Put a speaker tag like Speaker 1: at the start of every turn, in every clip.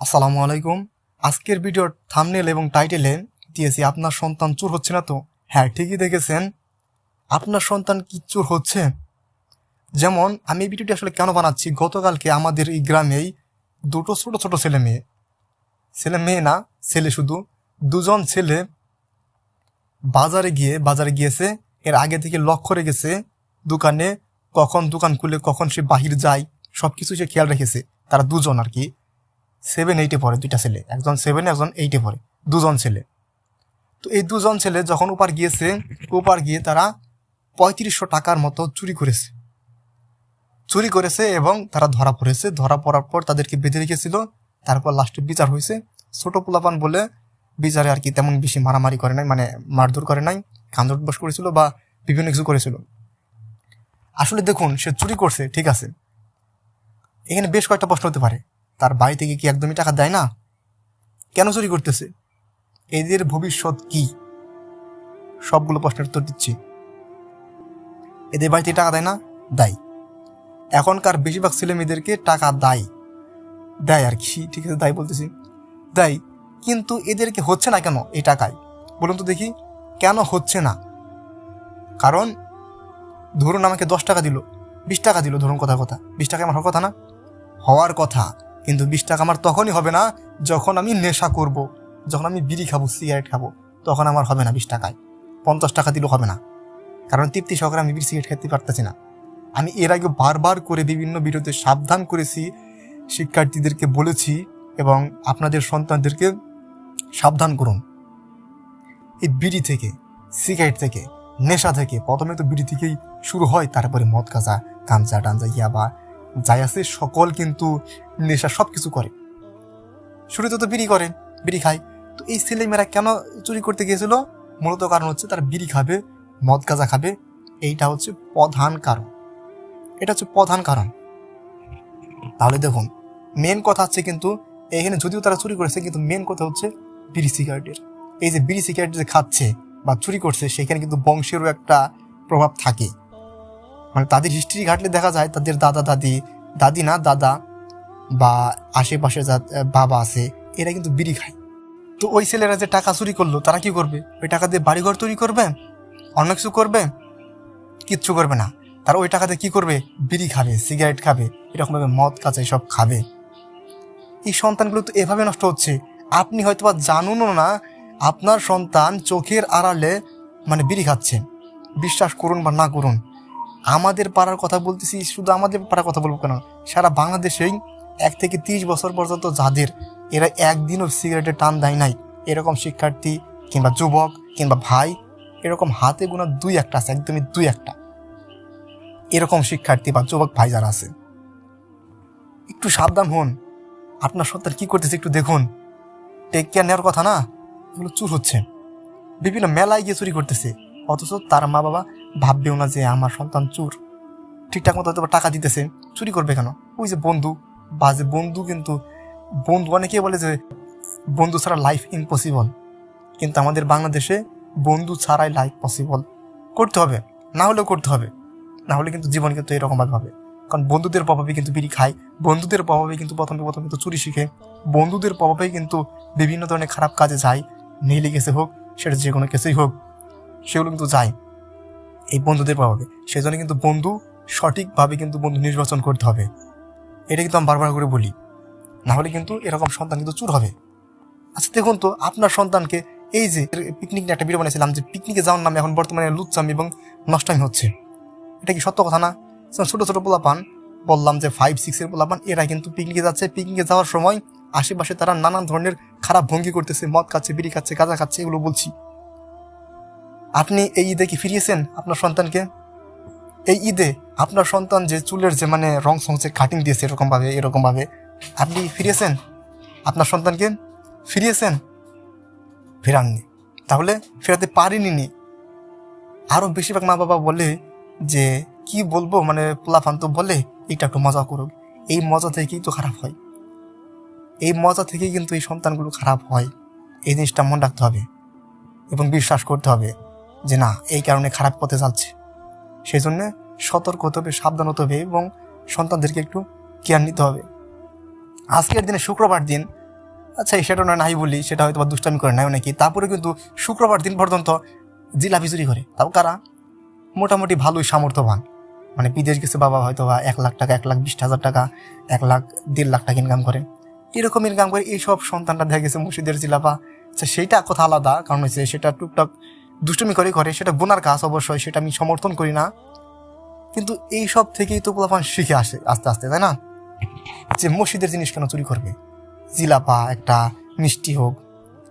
Speaker 1: আসসালামু আলাইকুম। আজকের ভিডিওর থামনেল এবং টাইটেলে দিয়েছি, আপনার সন্তান চুর হচ্ছে না তো? হ্যাঁ ঠিকই দেখেছেন। আপনার সন্তান কি চোর হচ্ছে? যেমন, আমি এই ভিডিওটি আসলে কেন বানাচ্ছি? গতকালকে আমাদের এই গ্রামেই দুটো ছোট ছোট ছেলে মেয়ে। ছেলে মেয়ে না, ছেলে শুধু। দুজন ছেলে বাজারে গিয়ে, বাজারে গিয়েছে, এর আগে থেকে লক্ষ্য রেখেছে দোকানে, কখন দোকান খুলে, কখন সে বাহির যায় সব কিছু সে খেয়াল রেখেছে। তারা দুজন আর কি। সেভেন এইটে পড়ে দুইটা ছেলে। একজন সেভেন একজন এইটে পড়ে। দুজন ছেলে। তো এই দুজন ছেলে যখন ওপার গিয়েছে ওপার গিয়ে তারা পঁয়ত্রিশশো টাকার মতো চুরি করেছে। চুরি করেছে এবং তারা ধরা পড়েছে। ধরা পড়ার পর তাদেরকে বেঁধে রেখেছিল। তারপর লাস্টে বিচার হয়েছে। ছোট পোলাপান বলে বিচারে আর কি তেমন বেশি মারামারি করে নাই মানে মারধর করে নাই কান্দর বস করেছিল বা বিভিন্ন কিছু করেছিল। আসলে দেখুন, সে চুরি করছে, ঠিক আছে। এখানে বেশ কয়েকটা প্রশ্ন হতে পারে। তার বাড়ি থেকে কি একদমই টাকা দেয় না? কেন চুরি করতেছে? এদের ভবিষ্যৎ কি? সবগুলো প্রশ্নের উত্তর দিচ্ছি। এদের বাড়িতে টাকা দেয় না? দেয়। এখনকার বেশিরভাগ ছেলে মেয়েদেরকে টাকা দেয়। দেয় আর কি ঠিক আছে, দায় বলতেছি। দেয়। কিন্তু এদেরকে হচ্ছে না কেন এই টাকায়? বলুন তো দেখি, কেন হচ্ছে না? কারণ, ধরুন আমাকে দশ টাকা দিল, বিশ টাকা দিল, ধরুন কথা কথা, বিশ টাকা আমার কথা না? হওয়ার কথা। কিন্তু বিশ টাকা আমার তখনই হবে না যখন আমি নেশা করব। যখন আমি বিড়ি খাব সিগারেট খাব, তখন আমার হবে না বিশ টাকায়। পঞ্চাশ টাকা দিলেও হবে না। কারণ তৃপ্তি সহকারে আমি বিড়ি সিগারেট খেতে পারতেছি না। আমি এর আগে বারবার করে বিভিন্ন ভিডিওতে সাবধান করেছি, শিক্ষার্থীদেরকে বলেছি এবং আপনাদের সন্তানদেরকে সাবধান করুন। এই বিড়ি থেকে সিগারেট থেকে, নেশা থেকে, প্রথমে তো বিড়ি থেকেই শুরু হয়, তারপরে মদ গাঁজা গাঞ্জা টাঞ্জা ইয়াবা, যাই আছে, সকল কিন্তু নেশা সব কিছু করে। শুরুতে তো বিড়ি করে, বিড়ি খায়। তো এই ছেলেমেয়েরা কেন চুরি করতে গিয়েছিল? মূলত কারণ হচ্ছে তারা বিড়ি খাবে, মদ গাঁজা খাবে। এইটা হচ্ছে প্রধান কারণ। এটা হচ্ছে প্রধান কারণ। তাহলে দেখুন মেন কথা হচ্ছে কিন্তু, এখানে যদিও তারা চুরি করেছে, কিন্তু মেন কথা হচ্ছে বিড়ি সিগারেটের। এই যে বিড়ি সিগারেট যে খাচ্ছে বা চুরি করছে, সেখানে কিন্তু বংশেরও একটা প্রভাব থাকে। মানে তাদের হিস্ট্রি ঘাটলে দেখা যায়, তাদের দাদা দাদি দাদি না দাদা বা আশেপাশে যা বাবা আছে, এরা কিন্তু বিড়ি খায়। তো ওই ছেলেরা যে টাকা চুরি করল, তারা কি করবে? ওই টাকা দিয়ে বাড়িঘর তৈরি করবে? অন্য কিছু করবে? কিচ্ছু করবে না। তারা ওই টাকাতে কি করবে? বিড়ি খাবে, সিগারেট খাবে এরকমভাবে মদ কাঁচা সব খাবে। এই সন্তানগুলো তো এভাবে নষ্ট হচ্ছে। আপনি হয়তো বা জানুনও না, আপনার সন্তান চোখের আড়ালে মানে বিড়ি খাচ্ছে। বিশ্বাস করুন বা না করুন, আমাদের পাড়ার কথা বলতেছি, শুধু আমাদের পাড়ার কথা বলব কেন? সারা বাংলাদেশেই এক থেকে তিরিশ বছর পর্যন্ত যাদের এরা একদিনও সিগারেটের টান দেয় নাই, এরকম শিক্ষার্থী কিংবা যুবক কিংবা ভাই, এরকম হাতে গোনা দুই একটা আছে, একদমই দুই একটা। এরকম শিক্ষার্থী বা যুবক ভাই যারা আছে। একটু সাবধান হন। আপনার সন্তান কি করতেছে একটু দেখুন। টেক কেয়ার নেওয়ার কথা না? এগুলো চুর হচ্ছে। বিভিন্ন মেলায় গিয়ে চুরি করতেছে। অথচ তার মা বাবা ভাববেও না যে আমার সন্তান চুর। ঠিকঠাক মতো টাকা দিতেছে। চুরি করবে কেন? ওই যে বন্ধু। বা যে বন্ধু কিন্তু, বন্ধু অনেকে বলে যে বন্ধু ছাড়া লাইফ ইম্পসিবল কিন্তু আমাদের বাংলাদেশে বন্ধু ছাড়াই লাইফ পসিবল করতে হবে, না হলেও করতে হবে। না হলে কিন্তু জীবন কিন্তু এরকমভাবে হবে। কারণ বন্ধুদের প্রভাবে কিন্তু বিড়ি খায়, বন্ধুদের প্রভাবে কিন্তু প্রথমে প্রথমে কিন্তু চুরি শিখে, বন্ধুদের প্রভাবেই কিন্তু বিভিন্ন ধরনের খারাপ কাজে যায়। নেইলে গেছে হোক, সেটা যে কোনো কিছুই হোক, সেগুলো কিন্তু যায় এই বন্ধুদের প্রভাবে। সেজন্য কিন্তু বন্ধু সঠিকভাবে কিন্তু বন্ধু নির্বাচন করতে হবে। এটা কিন্তু আমি বারবার করে বলি। না হলে কিন্তু এরকম সন্তান কিন্তু চুর হবে। আচ্ছা দেখুন তো, আপনার সন্তানকে এই যে পিকনিক নিয়ে একটা ভিডিও বানিয়েছিলাম যে পিকনিকে যাওয়ার নামে এখন বর্তমানে লুচ্চামি এবং নষ্টামি হচ্ছে। এটা কি সত্য কথা না? ছোটো, ছোট পোলাপান, বললাম যে ফাইভ সিক্সের পোলাপান এরা কিন্তু পিকনিকে যাচ্ছে। পিকনিকে যাওয়ার সময় আশেপাশে তারা নানান ধরনের খারাপ ভঙ্গি করতেছে, মদ খাচ্ছে, বিড়ি খাচ্ছে, গাঁজা খাচ্ছে, এগুলো বলছি। আপনি এই ঈদে কি ফিরিয়েছেন আপনার সন্তানকে? এই ঈদে আপনার সন্তান যে চুলের যে মানে রং সংসে কাটিং দিয়েছে এরকমভাবে এরকমভাবে, আপনি ফিরিয়েছেন? আপনার সন্তানকে ফিরিয়েছেন? ফেরাননি। তাহলে ফেরাতে পারিনি নি। আরও বেশিরভাগ মা বাবা বলে যে, কি বলব? মানে পোলাফান তো বলে, এটা একটু মজা করুক। এই মজা থেকেই তো খারাপ হয়। এই মজা থেকেই কিন্তু এই সন্তানগুলো খারাপ হয়। এই জিনিসটা মনে রাখতে হবে এবং বিশ্বাস করতে হবে যে, না, এই কারণে খারাপ পথে যাচ্ছে। সেই জন্যে সতর্ক হতে হবে, সাবধান হতে হবে এবং সন্তানদেরকে একটু কেয়ার নিতে হবে। আজকের দিনে শুক্রবার দিন আচ্ছা সেটা নয়, নাই বলি, সেটা হয়তো বা দুষ্টামি করে নাই নাকি। তারপরে কিন্তু শুক্রবার দিন পর্যন্ত জিলাপি চুরি করে। তাও কারা? মোটামুটি ভালোই সামর্থ্যবান। মানে বিদেশ গেছে বাবা হয়তো বা এক লাখ টাকা, এক লাখ বিশ হাজার টাকা, এক লাখ দেড় লাখ টাকা ইনকাম করে। এরকম ইনকাম করে এইসব সন্তানটা দেখা গেছে মুর্শিদের জিলাপা। আচ্ছা সেইটা কথা আলাদা, কারণ হচ্ছে সেটা টুকটাক দুষ্টুমি করে করে সেটা বোনার কাজ অবশ্যই, সেটা আমি সমর্থন করি না। কিন্তু এই সব থেকেই তো পোলাপান শিখে আসে আস্তে আস্তে, তাই না? যে মসজিদের জিনিস কেন চুরি করবে? জিলাপা একটা, মিষ্টি হোক,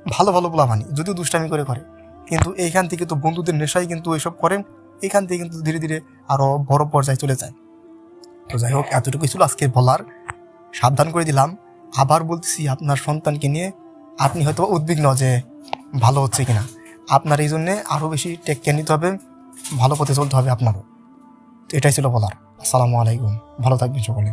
Speaker 1: ভালো ভালো পোলাপানি যদিও দুষ্টামি করে করে কিন্তু এইখান থেকে তো বন্ধুদের নেশাই কিন্তু এসব করে এখান থেকে কিন্তু ধীরে ধীরে আরও বড় পর্যায়ে চলে যায়। তো যাই হোক এতটুকু ছিল আজকে বলার। সাবধান করে দিলাম। আবার বলতেছি আপনার সন্তানকে নিয়ে, আপনি হয়তো উদ্বিগ্ন যে ভালো হচ্ছে কিনা। আপনার এই জন্যে আরও বেশি টেক কেয়ার নিতে হবে, ভালো পথে চলতে হবে আপনারও। তো এটাই ছিল বলার। আসসালামু আলাইকুম। ভালো থাকবেন সকলে।